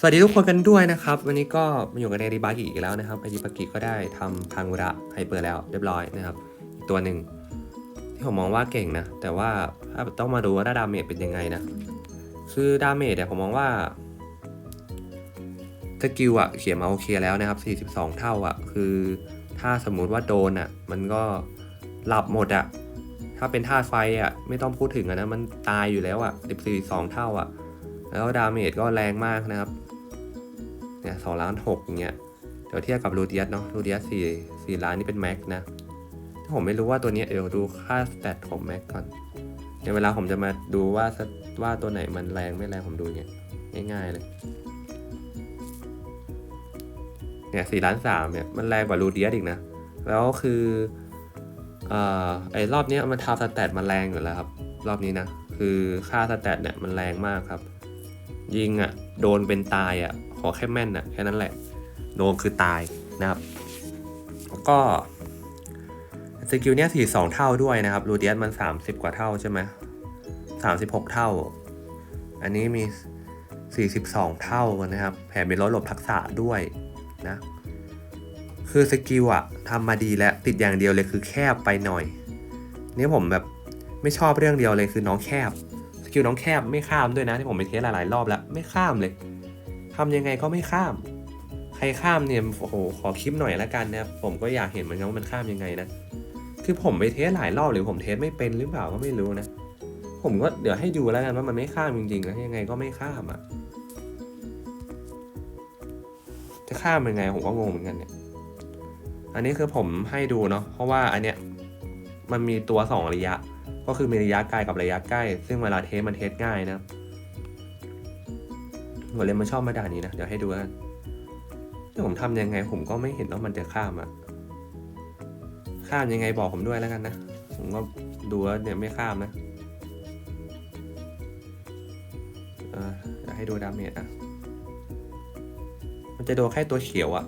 สวัสดีทุกคนกันด้วยนะครับ วันนี้ก็มาอยู่กันในรีบากิอีกแล้วนะครับอรีบากิก็ได้ทำพังุระไฮเปอร์แล้วเรียบร้อยนะครับอีกตัวหนึ่งที่ผมมองว่าเก่งนะ แต่ว่าถ้าต้องมาดูว่าดาเมจเป็นยังไงนะคือดาเมจเนี่ยผมมองว่าสกิลอะเขียนมาโอเคแล้วนะครับ 42 เท่าอะคือถ้าสมมุติว่าโดนอะมันก็หลับหมดอะถ้าเป็นธาตุไฟอะไม่ต้องพูดถึงอะนะมันตายอยู่แล้วอะ14เท่าอะแล้วดาเมจก็แรงมากนะครับ เนี่ยสองล้านหกอย่างเงี้ยเดี๋ยวเทียบกับรูเดียสเนาะรูเดียสสี่สี่ล้านนี่เป็นแม็กนะถ้าผมไม่รู้ว่าตัวนี้เดี๋ยวดูค่าสเตตของแม็กก่อนเดี๋ยวเวลาผมจะมาดูว่าว่าตัวไหนมันแรงไม่แรงผมดูเนี่ยง่ายๆเลยเนี่ยสี่ล้านสามเนี่ยมันแรงกว่ารูเดียสอีกนะ แล้วคือเอ่อไอ้รอบนี้มันทาสเตตมันแรงอยู่แล้วครับ รอบนี้นะ คือค่าสเตตเนี่ยมันแรงมากครับ ยิงอะ่ะ โดนเป็นตายอะ่ะ ขอแค่แม่นอะ่ะ แค่นั้นแหละ โดนคือตายนะครับแล้วก็สกิลเนี้ยสี่สองเท่าด้วยนะครับรูเดียสมันสามสิบกว่าเท่าใช่ไหมสามสิบหกเท่า อันนี้มีสี่สิบสองเท่านะครับ แถมมีลดหลบทักษะด้วยนะ คือสกิลอะทำมาดีแล้วติดอย่างเดียวเลยคือแคบไปหน่อย นี่ผมแบบไม่ชอบเรื่องเดียวเลยคือน้องแคบ สกิลน้องแคบไม่ข้ามด้วยนะที่ผมไปเทสหลายๆรอบแล้วไม่ข้ามเลยทำยังไงก็ไม่ข้าม ใครข้ามเนี่ยโอ้โหขอคลิปหน่อยละกันนะครับผมก็อยากเห็นเหมือนกันว่ามันข้ามยังไงนะคือผมไปเทสหลายรอบหรือผมเทสไม่เป็นหรือเปล่าก็ไม่รู้นะ ผมก็เดี๋ยวให้ดูแล้วกันว่ามันไม่ข้ามจริงๆแล้วยังไงก็ไม่ข้ามอะจะข้ามยังไงผมก็งงเหมือนกันเนี่ย อันนี้คือผมให้ดูเนาะเพราะว่าอันเนี้ยมันมีตัวสองระยะ ก็คือมีระยะไกลกับระยะใกล้ ซึ่งเวลาเทสมันเทสง่ายนะหัวเรียนมันชอบมาด่านี้นะ เดี๋ยวให้ดูกันแต่ผมทำยังไงผมก็ไม่เห็นว่ามันจะข้ามอะข้ามยังไงบอกผมด้วยแล้วกันนะ ผมก็ดูแล้วเนี่ยไม่ข้ามนะเออเดี๋ยวให้ดูดาเมจอะมันจะโดนแค่ตัวเขียวอะ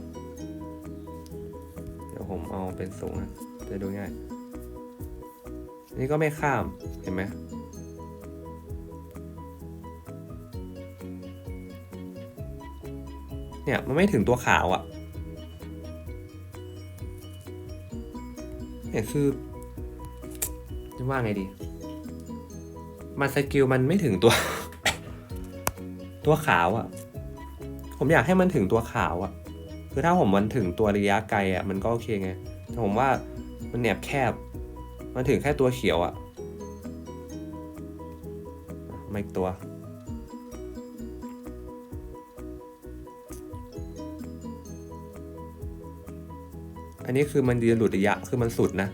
เดี๋ยวผมเอาเป็นสูงนะจะดูง่าย นี่ก็ไม่ข้ามเห็นไหมเนี่ยมันไม่ถึงตัวขาวอะ่ะเนี่ยคือจะว่าไงดี มันสกิลมันไม่ถึงตัว ตัวขาวอะ่ะ ผมอยากให้มันถึงตัวขาวอะ่ะ คือถ้าผมมันถึงตัวระยะไกลอะ่ะมันก็โอเคไงแต่ผมว่ามันแหนบแคบ มันถึงแค่ตัวเขียวอะ่ะมาอีกตัว อันนี้คือมันยืนหลุดระยะคือมันสุดนะ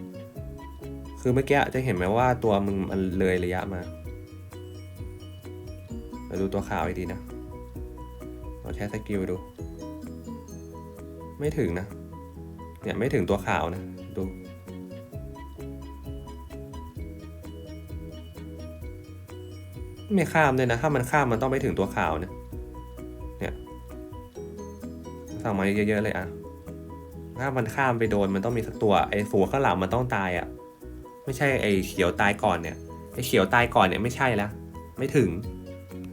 คือเมื่อกี้จะเห็นไหมว่าตัวมึงมันเลยระยะมาเราดูตัวขาวให้ดีนะเราใช้สกิลดู ไม่ถึงนะ เนี่ยไม่ถึงตัวขาวนะ ดู ไม่ข้ามเลยนะ ถ้ามันข้ามมันต้องไปถึงตัวขาวเนะเนี่ยสั่งมาเยอะๆเลยอะถ้ามันข้ามไปโดนมันต้องมีสักตัวไอ้ฝูข้างหลังมันต้องตายอะ ไม่ใช่ไอ้เขียวตายก่อนเนี่ยไอ้เขียวตายก่อนเนี่ยไม่ใช่แล้วไม่ถึง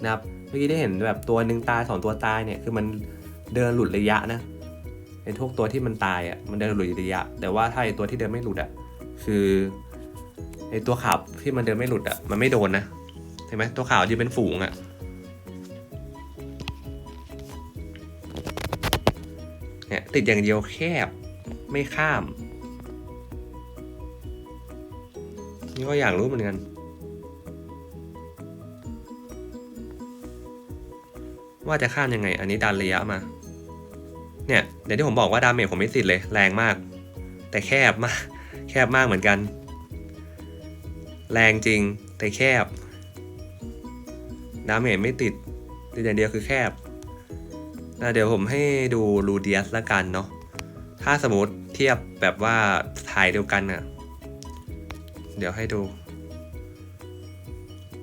นะครับเมื่อกี้ได้เห็นแบบตัวหนึ่งตายสองตัวตายเนี่ยคือมันเดินหลุดระยะนะไอ้ทุกตัวที่มันตายอะมันเดินหลุดระยะ แต่ว่าถ้าไอ้ตัวที่เดินไม่หลุดอะคือไอ้ตัวขาวที่มันเดินไม่หลุดอะมันไม่โดนนะ ห็นไหมตัวขาวยืนเป็นฝูงอะเนี่ยติดอย่างเดียวแคบไม่ข้าม นี่ก็อยากรู้เหมือนกัน ว่าจะข้ามยังไง อันนี้ดันระยะมา เนี่ยเดี๋ยวที่ผมบอกว่าดาเมจผมไม่ติดเลยแรงมาก แต่แคบมาก แคบมากเหมือนกัน แรงจริงแต่แคบ ดาเมจไม่ติดติดอย่างเดียวคือแคบนะเดี๋ยวผมให้ดูรูเดียสละกันเนาะถ้าสมมติเทียบแบบว่าถ่ายเดียวกันอะเดี๋ยวให้ดู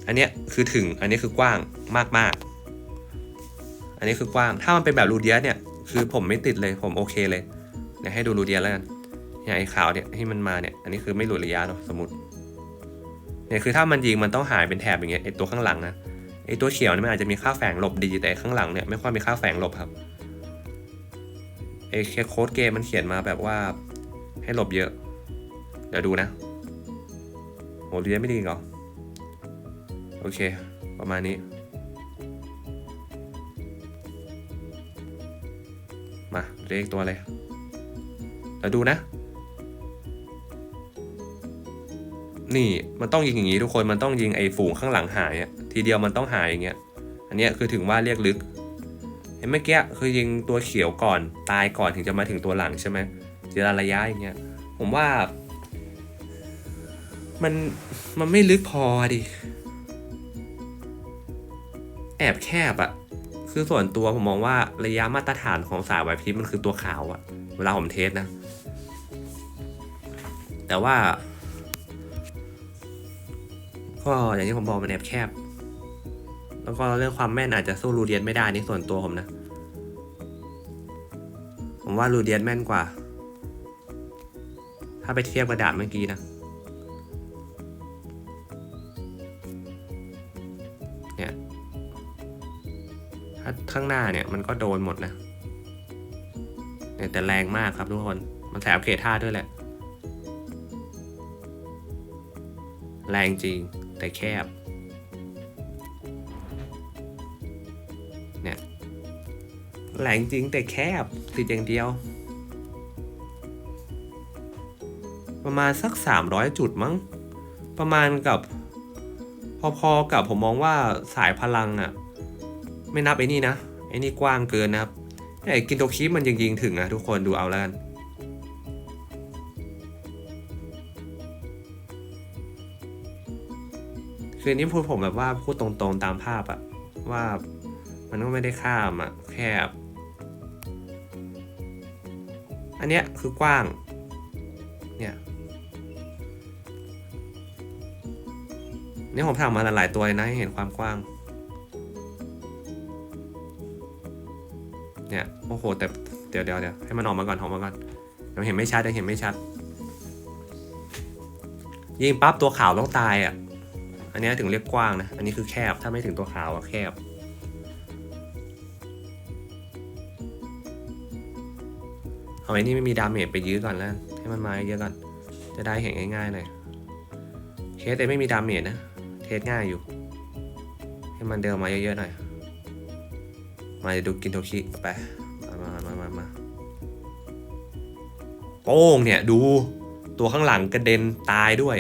อันเนี้ยคือถึงอันนี้คือกว้างมากๆอันนี้คือกว้าง ถ้ามันเป็นแบบรูเดียสเนี่ย คือผมไม่ติดเลยผมโอเคเลยเดี๋ยวให้ดูรูเดียสแล้วกันอย่างไอ้ขาวเนี่ยที่มันมาเนี่ย อันนี้คือไม่หลุดระยะเนาะสมมติเนี่ยคือถ้ามันยิงมันต้องหายเป็นแถบอย่างเงี้ยไอ้ตัวข้างหลังนะ ไอตัวเขียวเนี่ยมันอาจจะมีค่าแฝงหลบดีแต่ข้างหลังเนี่ยไม่ค่อยมีค่าแฝงหลบครับไอโค้ดเกมมันเขียนมาแบบว่าให้หลบเยอะ เดี๋ยวดูนะโหเรียนไม่ดีเหรอ โอเค ประมาณนี้ มาเรียกตัวเลยแล้วดูนะ นี่มันต้องยิงอย่างนี้ทุกคนมันต้องยิงไอ้ฝูงข้างหลังหายอะ ทีเดียวมันต้องหายอย่างเงี้ย อันเนี้ยคือถึงว่าเรียกลึก เห็นเมื่อกี้คือยิงตัวเขียวก่อนตายก่อนถึงจะมาถึงตัวหลังใช่ไหมเจรระยะอย่างเงี้ย ผมว่า มันมันไม่ลึกพอดิ แอบแคบอะคือส่วนตัวผมมองว่าระยะมาตรฐานของสายไวพริบมันคือตัวขาวอะเวลาผมเทสนะ แต่ว่าก็อย่างที่ผมบอกมันแอบแคบ แล้วก็เรื่องความแม่นอาจจะสู้รูเดียนไม่ได้นี่ส่วนตัวผมนะ ผมว่ารูเดียนแม่นกว่า ถ้าไปเทียบกระดาษเมื่อกี้นะเนี่ยถ้าข้างหน้าเนี่ยมันก็โดนหมดนะเนี่ยแต่แรงมากครับทุกคน มันแสบเขตท่าด้วยแหละ แรงจริงแต่แคบ แรงจริงแต่แคบติดอย่างเดียว ประมาณสัก 300 จุดมั้ง ประมาณกับ พอๆกับผมมองว่าสายพลังอะ่ะ ไม่นับไอ้นี่นะ ไอ้นี่กว้างเกินนะครับไอ้กินโตคิมันยังยิงถึงนะทุกคนดูเอาแล้วกันคือนี่พูดผมแบบว่าพูดตรงๆตามภาพอะว่ามันก็ไม่ได้ข้ามอะแคบ อันเนี้ยคือกว้าง เนี่ยนี่ผมทำมาหลายตัวเลยนะให้เห็นความกว้าง เนี่ย โอ้โห แต่เดี๋ยวเดี๋ยวเดี๋ยวให้มันออกมาก่อนออกมาก่อนยังเห็นไม่ชัดยังเห็นไม่ชัด ยิงปั๊บตัวขาวต้องตายอะ อันนี้ถึงเรียกกว้างนะ อันนี้คือแคบ ถ้าไม่ถึงตัวขาวอะแคบ เอาไอ้นี่ไม่มีดาเมจไปยื้อก่อนแล้ว ให้มันมาเยอะก่อน จะได้เห็นง่ายๆหน่อยเคสแต่ไม่มีดาเมจนะ เทสง่ายอยู่ ให้มันเดินมาเยอะๆหน่อย มาดูกินโทคิไปมามามามามาโป้งเนี่ยดูตัวข้างหลังกระเด็นตายด้วย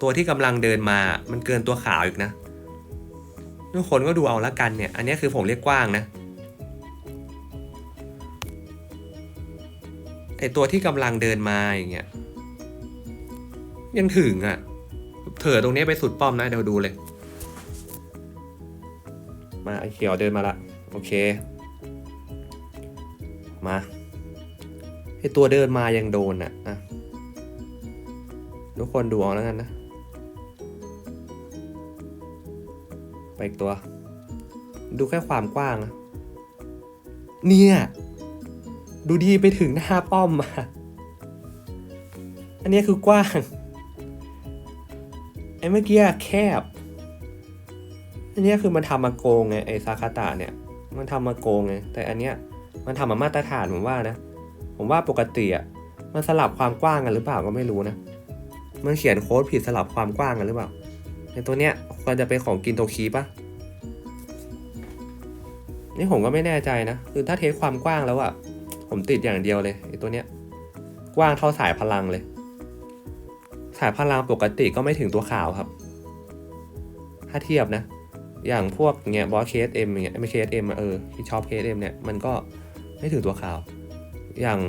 ตัวที่กำลังเดินมา มันเกินตัวขาวอีกนะทุกคนก็ดูเอาละกันเนี่ย อันนี้คือผมเรียกกว้างนะ ไอตัวที่กำลังเดินมาอย่างเงี้ยยังถึงอะ่ะ เถอตรงนี้ไปสุดป้อมนะ เดี๋ยวดูเลย มาไอเขียวเดินมาละ โอเค มาไอตัวเดินมายังโดนอะอะทุกคนดูเอาแล้วกันนะ ไปอีกตัว ดูแค่ความกว้างอะเนี่ย ดูดีไปถึงหน้าป้อมอันนี้คือกว้าง ไอ้เมื่อกี้แคบ อันนี้คือมันทำมาโกงไงไอ้ซาคาตะเนี่ย มันทำมาโกงไง แต่อันเนี้ยมันทำมามาตรฐานผมว่านะ ผมว่าปกติอะมันสลับความกว้างกันหรือเปล่าก็ไม่รู้นะ มันเขียนโค้ดผิดสลับความกว้างกันหรือเปล่า ในตัวเนี้ยควรจะเป็นของกินโตคีปะนี่ผมก็ไม่แน่ใจนะ คือถ้าเทสความกว้างแล้วอะ ผมติดอย่างเดียวเลยไอ้ตัวเนี้ยกว้างเท่าสายพลังเลย สายพลังปกติก็ไม่ถึงตัวขาวครับ ถ้าเทียบนะ อย่างพวกเงี้ยบอสเคสเอ็มเงี้ยไม่เคสเอ็มเออที่ชอบเคสเอ็มเนี่ยมันก็ไม่ถึงตัวขาว อย่าง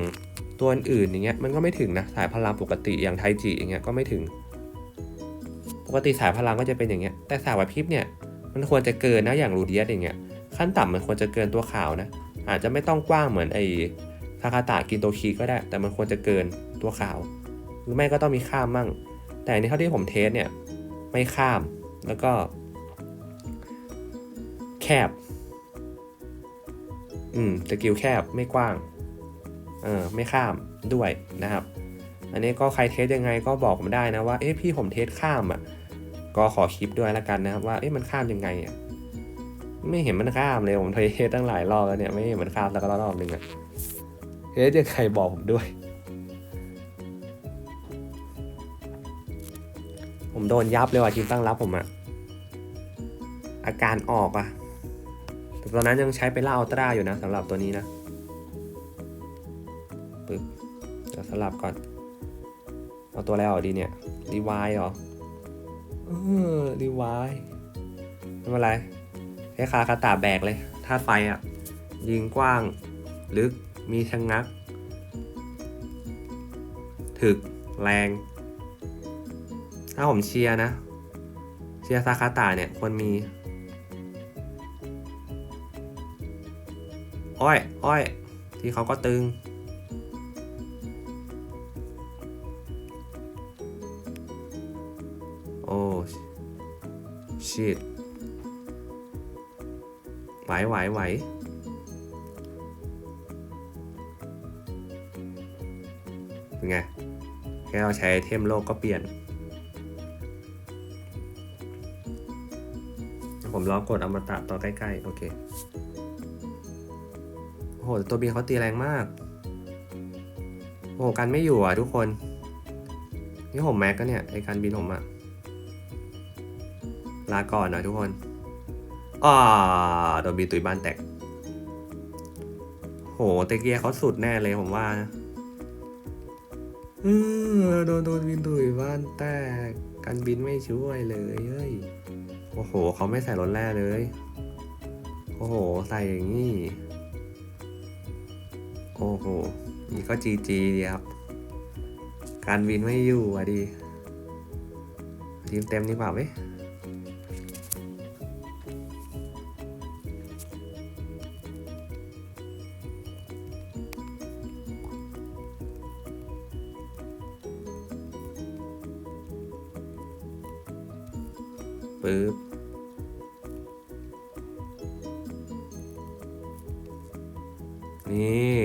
ตัวอื่นอย่างเงี้ยมันก็ไม่ถึงนะสายพลังปกติอย่างไทจิอย่างเงี้ยก็ไม่ถึง ปกติสายพลังก็จะเป็นอย่างเงี้ยแต่สายไหวพริบเนี่ยมันควรจะเกินนะอย่างรูเดียสอย่างเงี้ยขั้นต่ำมันควรจะเกินตัวขาวนะอาจจะไม่ต้องกว้างเหมือนไอ ทาคาตะกินโตคีก็ได้ แต่มันควรจะเกินตัวขาว หรือไม่ก็ต้องมีข้ามมั่ง แต่อันนี้เท่าที่ผมเทสเนี่ยไม่ข้ามแล้วก็ แคบ อืมสกิลแคบไม่กว้าง เออไม่ข้ามด้วยนะครับ อันนี้ก็ใครเทสยังไงก็บอกผมได้นะว่า เอ๊ะพี่ผมเทสข้ามอะ่ะ ก็ขอคลิปด้วยล้วกันนะครับว่า เอ๊ะมันข้ามยังไงอะไม่เห็นมันข้ามเลยผมเทสตั้งหลายรอบแล้วเนี่ยไม่เห็นมันข้ามสักรอบหนึ่งอะ เอ๊ะยังไงบอกผมด้วย ผมโดนยับเลยว่ะทีมตั้งรับผมอะอาการออกอะแต่ตอนนั้นยังใช้ไปล่าอัลตร้าอยู่นะสำหรับตัวนี้นะปึ๊บเดี๋ยวสลับก่อน เอาตัวแล้วดีเนี่ยรีวายเหรอเออรีวายไม่เป็นไรใช้คาคาตาแบกเลย ถ้าไฟอะยิงกว้าง ลึก มีชะงงัก ถึก แรง ถ้าผมเชียร์นะ เชียร์ซาคาตาเนี่ยควรมี อ้อย อ้อย ที่เขาก็ตึง โอ้ชิดไหวไหวไหว เป็นไง แค่เราใช้ไอเทมโลกก็เปลี่ยน ผมลองกดอมตะต่อใกล้ๆ โอเค โอ้โห ตัวบีเขาตีแรงมาก โอ้โห กันไม่อยู่อะทุกคน นี่ผมแม็กก็เนี่ย ไอการบินผมอะลาก่อนนะทุกคนอ่าโดนบีตุยบ้านแตกโหเตเกียเขาสุดแน่เลยผมว่านะ เออโดนโดนบินดุยบ้านแตกการบินไม่ช่วยเลยเฮ้ยโอ้โหเขาไม่ใส่รถแร่เลย โอ้โห ใส่อย่างนี้ โอ้โห นี่ก็จีจีดีครับ การบินไม่อยู่อะดีทีมเต็มนี่เปล่าไหม ปึ๊บนี่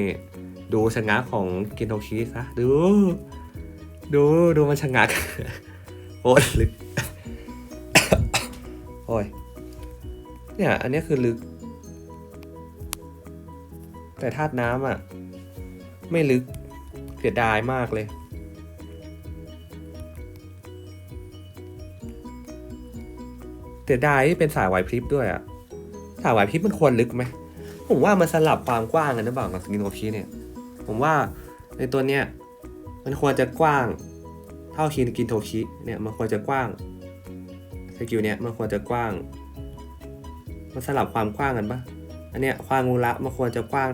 ดูชะงักของกินโทชิซะดู ดูดูมันชะงักโอ้ยลึกโอ้ยเนี่ยอันนี้คือลึก แต่ธาตุน้ำอะ ไม่ลึกเสียดายมากเลย เสียดายที่เป็นสายไหวพริบด้วยอะสายไหวพริบมันควรลึกไหม ผมว่ามันสลับความกว้างกันหรือเปล่ากับสกินโอคีเนี่ย ผมว่าในตัวเนี้ยมันควรจะกว้าง เท่าคินกินโทคิเนี่ยมันควรจะกว้างสกิลเนี่ยมันควรจะกว้าง มันสลับความกว้างกันปะอันเนี้ยความงูระมันควรจะกว้าง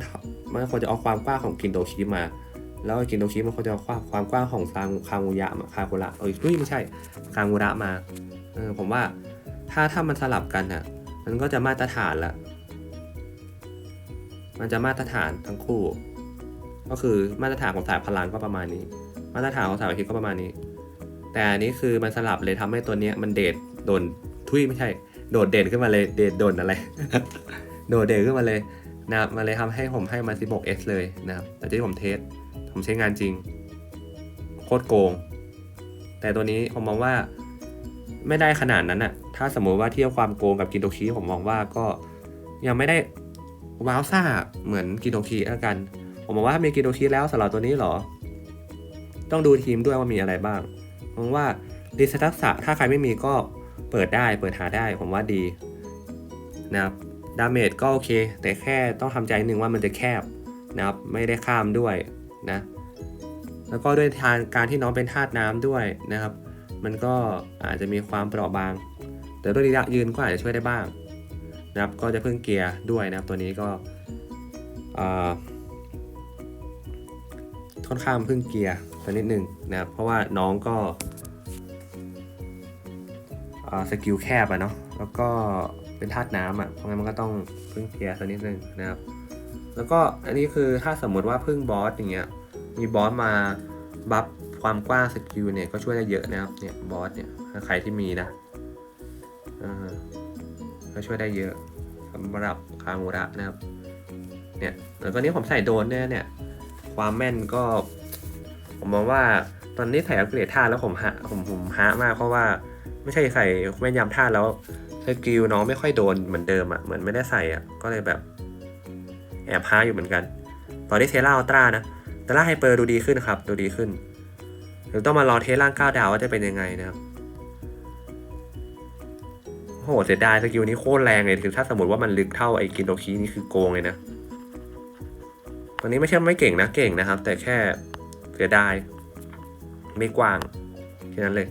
มันควรจะเอาความกว้างของกินโทคิมาแล้วกินโทคิมันควรจะเอาความความกว้างของคางคางูยะมาคากุระเฮ้ยไม่ใช่คางูระมาเออผมว่า ถ้าถ้ามันสลับกันอะมันก็จะมาตรฐานละ มันจะมาตรฐานทั้งคู่ ก็คือมาตรฐานของสายพลังก็ประมาณนี้ มาตรฐานของสายวิทย์ก็ประมาณนี้ แต่อันนี้คือมันสลับเลยทำให้ตัวเนี้ยมันเดดโดนทุยไม่ใช่ โดดเด่นขึ้นมาเลยเดดโดนอะไร โดดเด่นขึ้นมาเลยนะครับมันเลยทำให้ผมให้มา 16s เลยนะครับแต่ที่ผมเทส ผมใช้งานจริง โคตรโกง แต่ตัวนี้ผมมองว่า ไม่ได้ขนาดนั้นอะถ้าสมมุติว่าเทียบความโกงกับกินโตคิผมมองว่าก็ยังไม่ได้ว้าวซ่าเหมือนกินโนคีแล้วกัน ผมบอกว่ามีกินโนคีแล้วสำหรับตัวนี้หรอ ต้องดูทีมด้วยว่ามีอะไรบ้างผมว่าดีเซทักษะถ้าใครไม่มีก็เปิดได้เปิดหาได้ผมว่าดีนะครับดาเมจก็โอเค แต่แค่ต้องทำใจหนึ่งว่ามันจะแคบนะครับไม่ได้ข้ามด้วยนะแล้วก็ด้วยทางการที่น้องเป็นธาตุน้ำด้วยนะครับ มันก็อาจจะมีความเปราะบาง แต่ด้วยระยะยืนก็อาจจะช่วยได้บ้างนะครับก็จะพึ่งเกียร์ด้วยนะครับตัวนี้ก็ค่อนข้างพึ่งเกียร์สักนิดหนึ่งนะครับเพราะว่าน้องก็สกิลแคบอะเนาะแล้วก็เป็นธาตุน้ำอะเพราะงั้นมันก็ต้องพึ่งเกียร์สักนิดหนึ่งนะครับ แล้วก็อันนี้คือถ้าสมมติว่าพึ่งบอสอย่างเงี้ยมีบอสมาบัฟ ความกว้างสกิลเนี่ยก็ช่วยได้เยอะนะครับเนี่ยบอสเนี่ยถ้าใครที่มีนะอ่าก็ช่วยได้เยอะสำหรับคามูระนะครับเนี่ยแล้วก็นี้ผมใส่โดนเนี่ยเนี่ยความแม่นก็ ผมมองว่าตอนนี้ใส่อัปเกรดท่าแล้วผมหะผมผมหามากเพราะว่าไม่ใช่ใส่แม่นยำท่าแล้วสกิลน้องไม่ค่อยโดนเหมือนเดิมอะเหมือนไม่ได้ใส่อะก็เลยแบบแอบพาอยู่เหมือนกัน ตอนนี้เทล่าอัลตร้านะแต่ล่าไฮเปอร์ดูดีขึ้นครับ ดูดีขึ้น ดี๋ยวต้องมารอเทสร่างก้าดาวว่าจะเป็นยังไงนะครับโหเสียดายสกิลนี้โคตรแรงเลยคือถ้าสมมติว่ามันลึกเท่าไอ้กินโดคีนี่คือโกงเลยนะตัวนี้ไม่ใช่ไม่เก่งนะเก่งนะครับ แต่แค่เสียดายไม่กว้างแค่นั้นเลย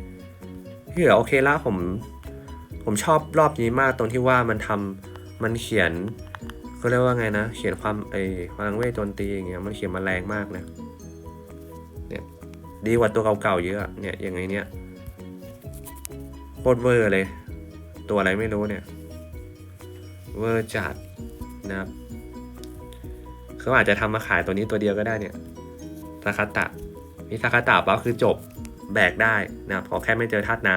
ที่เหลือโอเคละผม ผมชอบรอบนี้มากตรงที่ว่ามันทำมันเขียนเขาเรียกว่าไงนะ เขียนความไอ้พลังเวทโจมตีอย่างเงี้ยมันเขียนมาแรงมากนะเนี่ย ดีกว่าตัวเก่าๆเยอะเนี่ยอย่างไงเนี้ยโคตรเวอร์เลย ตัวอะไรไม่รู้เนี่ยเวอร์จัดนะครับเขาอาจจะทำมาขายตัวนี้ตัวเดียวก็ได้เนี่ยซาคาตะนี่ซาคาตะปั๊บคือจบแบกได้นะครับขอแค่ไม่เจอธาตุน้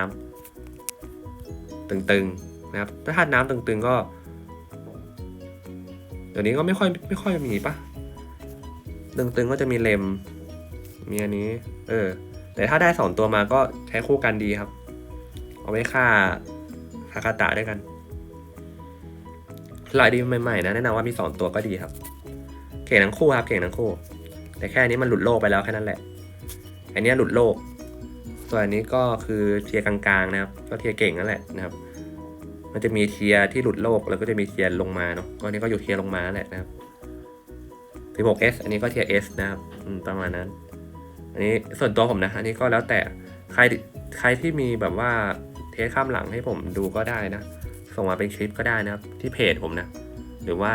ำตึงๆนะครับถ้าธาตุน้ำตึงๆก็เดี๋ยวนี้ก็ไม่ค่อยไม่ค่อยมีปะตึงๆก็จะมีเลมมีอันนี้ เออ แต่ถ้าได้สองตัวมาก็ใช้คู่กันดีครับ เอาไว้ฆ่าคาคาตะด้วยกันลายดีใหม่ๆนะแนะนำว่ามีสองตัวก็ดีครับ เก่งทั้งคู่ครับ เก่งทั้งคู่ แต่แค่นี้มันหลุดโลกไปแล้วแค่นั้นแหละ อันนี้หลุดโลก ส่วนอันนี้ก็คือเทียกลางๆนะครับ ก็เทียเก่งนั่นแหละนะครับ มันจะมีเทียที่หลุดโลกแล้วก็จะมีเทียลงมาเนาะก็อันนี้ก็อยู่เทียลงมาแหละนะครับ 16S อันนี้ก็เทียร์ S นะครับประมาณนั้น อันนี้ส่วนตัวผมนะ อันนี้ก็แล้วแต่ใครใครที่มีแบบว่าเทสข้ามหลังให้ผมดูก็ได้นะ ส่งมาเป็นคลิปก็ได้นะครับ ที่เพจผมนะ หรือว่า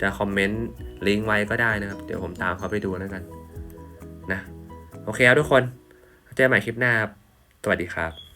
จะคอมเมนต์ลิงก์ไว้ก็ได้นะครับ เดี๋ยวผมตามเขาไปดูแล้วกันนะ โอเคครับทุกคน เจอกันใหม่คลิปหน้าครับ สวัสดีครับ